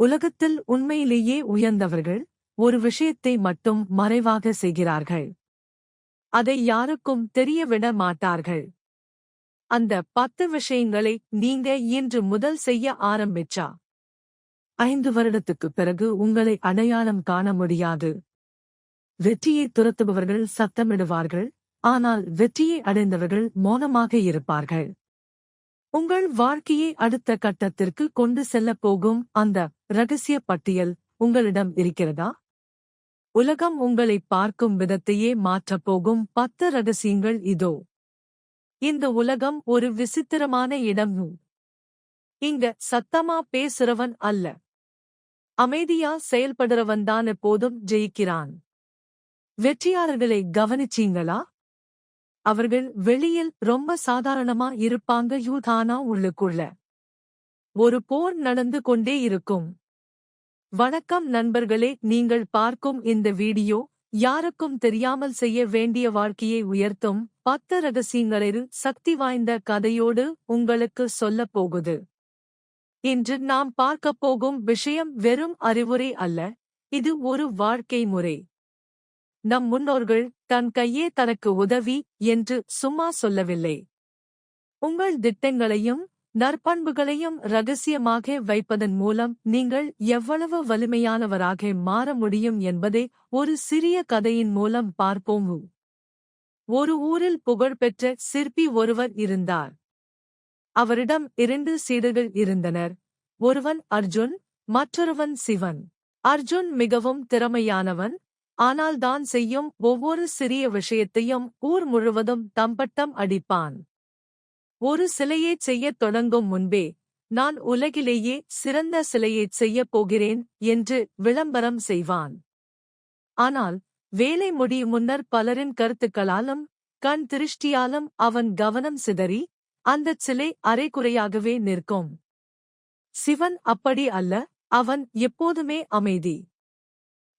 உலகத்தில் உண்மையிலேயே உயர்ந்தவர்கள் ஒரு விஷயத்தை மட்டும் மறைவாக செய்கிறார்கள். அதை யாருக்கும் தெரியவிட மாட்டார்கள். அந்த பத்து விஷயங்களை நீங்க இன்று முதல் செய்ய ஆரம்பிச்சா? ஐந்து வருடத்துக்குப் பிறகு உங்களை அடையாளம் காண முடியாது. வெற்றியை துரத்துபவர்கள் சத்தமிடுவார்கள் ஆனால் வெற்றியை அடைந்தவர்கள் மௌனமாக இருப்பார்கள். உங்கள் வாழ்க்கையை அடுத்த கட்டத்திற்கு கொண்டு செல்லப் போகும் அந்த ரகசிய பட்டியல் உங்களிடம் இருக்கிறதா? உலகம் உங்களை பார்க்கும் விதத்தையே மாற்றப் போகும் பத்து ரகசியங்கள் இதோ. இந்த உலகம் ஒரு விசித்திரமான இடம். இங்க சத்தமா பேசுறவன் அல்ல. அமைதியா செயல்படுறவன்தான் எப்போதும் ஜெயிக்கிறான். வெற்றியாளர்களை கவனிச்சீங்களா? அவர்கள் வெளியில் ரொம்ப சாதாரணமா இருப்பாங்க யூதானா உள்ளுக்குள்ள. ஒரு போர் நடந்து கொண்டே இருக்கும். வணக்கம் நண்பர்களே நீங்கள் பார்க்கும் இந்த வீடியோ யாருக்கும் தெரியாமல் செய்ய வேண்டிய வாழ்க்கையை உயர்த்தும் பத்து ரகசியங்களில் சக்தி வாய்ந்த கதையோடு உங்களுக்கு சொல்லப் போகுது. இன்று நாம் பார்க்கப் போகும் விஷயம் வெறும் அறிவுரை அல்ல இது ஒரு வாழ்க்கை முறை. நம் முன்னோர்கள் தன் கையே தனக்கு உதவி என்று சும்மா சொல்லவில்லை. உங்கள் திட்டங்களையும் நற்பண்புகளையும் ரகசியமாக வைப்பதன் மூலம் நீங்கள் எவ்வளவு வலிமையானவராக மாற முடியும் என்பதை ஒரு சிறிய கதையின் மூலம் பார்ப்போம். ஒரு ஊரில் புகழ்பெற்ற சிற்பி ஒருவர் இருந்தார். அவரிடம் இரண்டு சீடர்கள் இருந்தனர். ஒருவன் அர்ஜுன் மற்றொருவன் சிவன். அர்ஜுன் மிகவும் திறமையானவன் ஆனால் தான் செய்யும் ஒவ்வொரு சிறிய விஷயத்தையும் ஊர் முழுவதும் தம்பட்டம் அடிப்பான். ஒரு சிலையைச் செய்யத் தொடங்கும் முன்பே நான் உலகிலேயே சிறந்த சிலையைச் செய்யப் போகிறேன் என்று விளம்பரம் செய்வான். ஆனால் வேலை முடியும் முன்னர் பலரின் கருத்துக்களாலும் கண் திருஷ்டியாலும் அவன் கவனம் சிதறி அந்தச் சிலை அரைக்குறையாகவே நிற்கும். சிவன் அப்படி அல்ல அவன் எப்போதுமே அமைதி.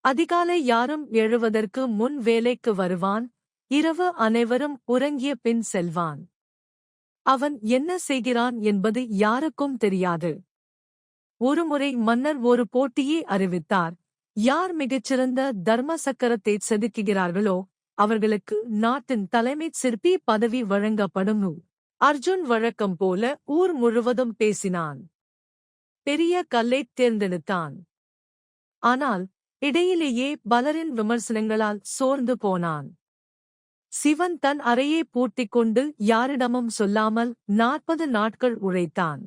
அதிகாலை யாரும் எழுவதற்கு முன் வேலைக்கு வருவான் இரவு அனைவரும் உறங்கிய பின் செல்வான். அவன் என்ன செய்கிறான் என்பது யாருக்கும் தெரியாது. ஒருமுறை மன்னர் ஒரு போட்டியை அறிவித்தார். யார் மிகச்சிறந்த தர்ம சக்கரத்தை செதுக்குகிறார்களோ அவர்களுக்கு நாட்டின் தலைமைச் சிற்பி பதவி வழங்கப்படும். அர்ஜுன் வழக்கம் போல ஊர் முழுவதும் பேசினான். பெரிய கல்லைத் தேர்ந்தெடுத்தான். ஆனால் இடையிலேயே பலரின் விமர்சனங்களால் சோர்ந்து போனான். சிவன் தன் அறையை பூட்டிக் கொண்டு யாரிடமும் சொல்லாமல் நாற்பது நாட்கள் உழைத்தான்.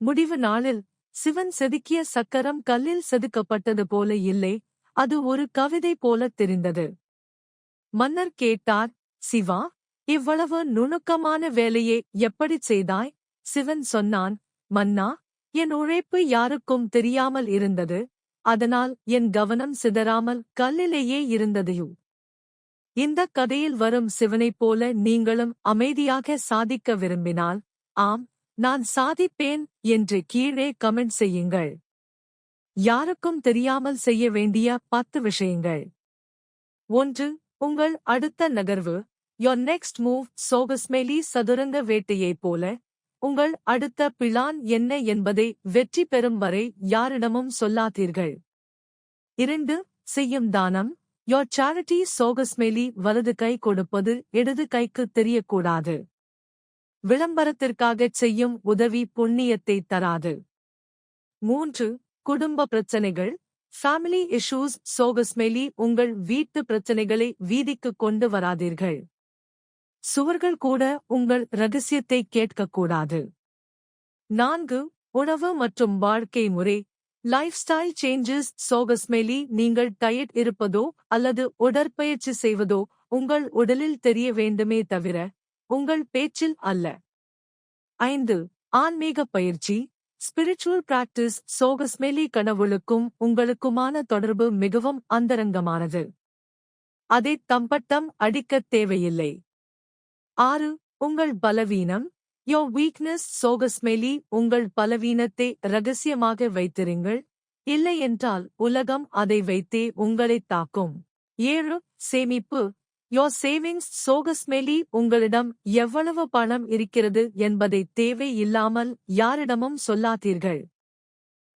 முடிவு நாளில் சிவன் செதுக்கிய சக்கரம் கல்லில் செதுக்கப்பட்டது போல இல்லை அது ஒரு கவிதை போல தெரிந்தது. மன்னர் கேட்டார் சிவா இவ்வளவு நுணுக்கமான வேலையை எப்படிச் செய்தாய்? சிவன் சொன்னான் மன்னா என் உழைப்பு யாருக்கும் தெரியாமல் இருந்தது அதனால் என் கவனம் சிதறாமல் கல்லிலேயே இருந்ததையும் இந்த கதையில் வரும் சிவனைப் போல நீங்களும் அமைதியாக சாதிக்க விரும்பினால் ஆம் நான் சாதிப்பேன் என்று கீழே கமெண்ட் செய்யுங்கள். யாருக்கும் தெரியாமல் செய்ய வேண்டிய பத்து விஷயங்கள். ஒன்று உங்கள் அடுத்த நகர்வு யோர் நெக்ஸ்ட் மூவ் சோகஸ்மேலி சதுரங்க வேட்டையைப் போல உங்கள் அடுத்த பிளான் என்ன என்பதை வெற்றி பெறும் வரை யாரிடமும் சொல்லாதீர்கள். இரண்டு செய்யும் தானம் யோர் சாரிட்டி சோகஸ்மேலி வலது கை கொடுப்பது இடது கைக்கு தெரியக்கூடாது விளம்பரத்திற்காகச் செய்யும் உதவி புண்ணியத்தை தராது மூன்று குடும்ப பிரச்சனைகள் ஃபேமிலி இஷ்யூஸ் சோகஸ்மேலி உங்கள் வீட்டு பிரச்சனைகளை வீதிக்கு கொண்டு வராதீர்கள் சுவர்கள் கூட உங்கள் ரகசியத்தை கேட்கக்கூடாது நான்கு உணவு மற்றும் வாழ்க்கை முறை லைஃப் ஸ்டைல் சேஞ்சஸ் சோகஸ்மேலி நீங்கள் டயட் இருப்பதோ அல்லது உடற்பயிற்சி செய்வதோ உங்கள் உடலில் தெரிய வேண்டுமே தவிர உங்கள் பேச்சில் அல்ல. ஐந்து ஆன்மீக பயிற்சி. ஸ்பிரிச்சுவல் பிராக்டிஸ் சோகஸ்மேலி கனவுளுக்கும் உங்களுக்குமான தொடர்பு மிகவும் அந்தரங்கமானது. அதை தம்பட்டம் அடிக்கத் தேவையில்லை. ஆறு உங்கள் பலவீனம். யோ வீக்னஸ் சோகஸ்மெலி உங்கள் பலவீனத்தை ரகசியமாக வைத்திருங்கள். இல்லையென்றால் உலகம் அதை வைத்தே உங்களைத் தாக்கும். ஏழு சேமிப்பு. யோ சேவிங்ஸ் சோகஸ்மெலி உங்களிடம் எவ்வளவு பணம் இருக்கிறது என்பதை தேவை இல்லாமல் யாரிடமும் சொல்லாதீர்கள்.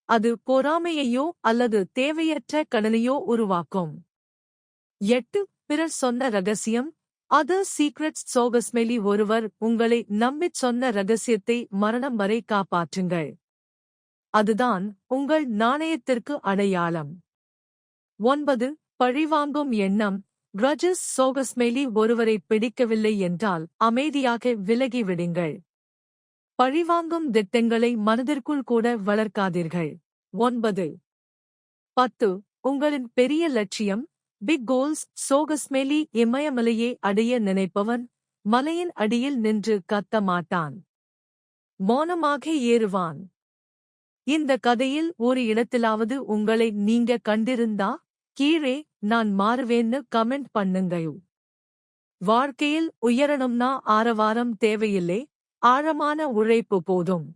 அது பொறாமையையோ அல்லது தேவையற்ற கடனையோ உருவாக்கும். எட்டு பிறர் சொன்ன ரகசியம் அதர் சீக்ரெட்ஸ் சோகஸ்மெலி ஒருவர் உங்களை நம்பிச் சொன்ன ரகசியத்தை மரணம் வரை காப்பாற்றுங்கள் அதுதான் உங்கள் நாணயத்திற்கு அடையாளம் ஒன்பது பழிவாங்கும் எண்ணம் கிரஜஸ் சோகஸ்மெலி ஒருவரை பிடிக்கவில்லை என்றால் அமைதியாக விலகிவிடுங்கள் பழிவாங்கும் திட்டங்களை மனதிற்குள் கூட வளர்க்காதீர்கள் ஒன்பது பத்து உங்களின் பெரிய லட்சியம் பிக் கோல்ஸ் சோகஸ்மெலி இமயமலையை அடைய நினைப்பவன் மலையின் அடியில் நின்று கத்த மாட்டான் மௌனமாக ஏறுவான் இந்த கதையில் ஒரு இடத்திலாவது உங்களை நீங்க கண்டிருந்தா கீழே நான் மாறுவேன்னு கமெண்ட் பண்ணுங்கயோ. வாழ்க்கையில் உயரணும்னா ஆரவாரம் தேவையில்லை ஆழமான உழைப்பு போதும்.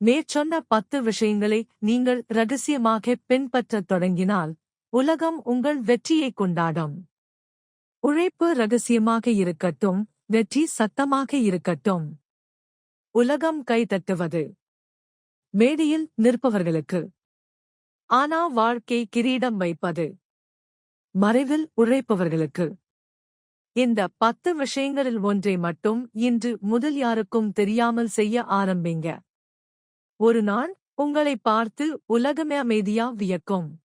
மேற்சொன்ன பத்து விஷயங்களை நீங்கள் ரகசியமாக பின்பற்றத் தொடங்கினால் உலகம் உங்கள் வெற்றியை கொண்டாடும். உழைப்பு ரகசியமாக இருக்கட்டும் வெற்றி சத்தமாக இருக்கட்டும். உலகம் கைதட்டுவது மேடையில் நிற்பவர்களுக்கு. ஆனா வாழ்க்கை கிரீடம் வைப்பது. மறைவில் உழைப்பவர்களுக்கு. இந்த பத்து விஷயங்களில் ஒன்றை மட்டும் இன்று முதல் யாருக்கும் தெரியாமல் செய்ய ஆரம்பிங்க. ஒரு நாள் உங்களை பார்த்து உலகமே அமைதியா வியக்கும்.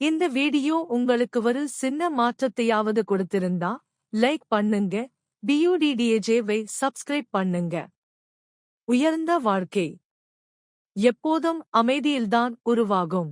இந்த வீடியோ உங்களுக்கு ஒரு சின்ன மாற்றத்தையாவது கொடுத்திருந்தா லைக் பண்ணுங்க பியூடிடிஏஜேவை சப்ஸ்கிரைப் பண்ணுங்க. உயர்ந்த வாழ்க்கை. எப்போதும் அமைதியில்தான் உருவாகும்.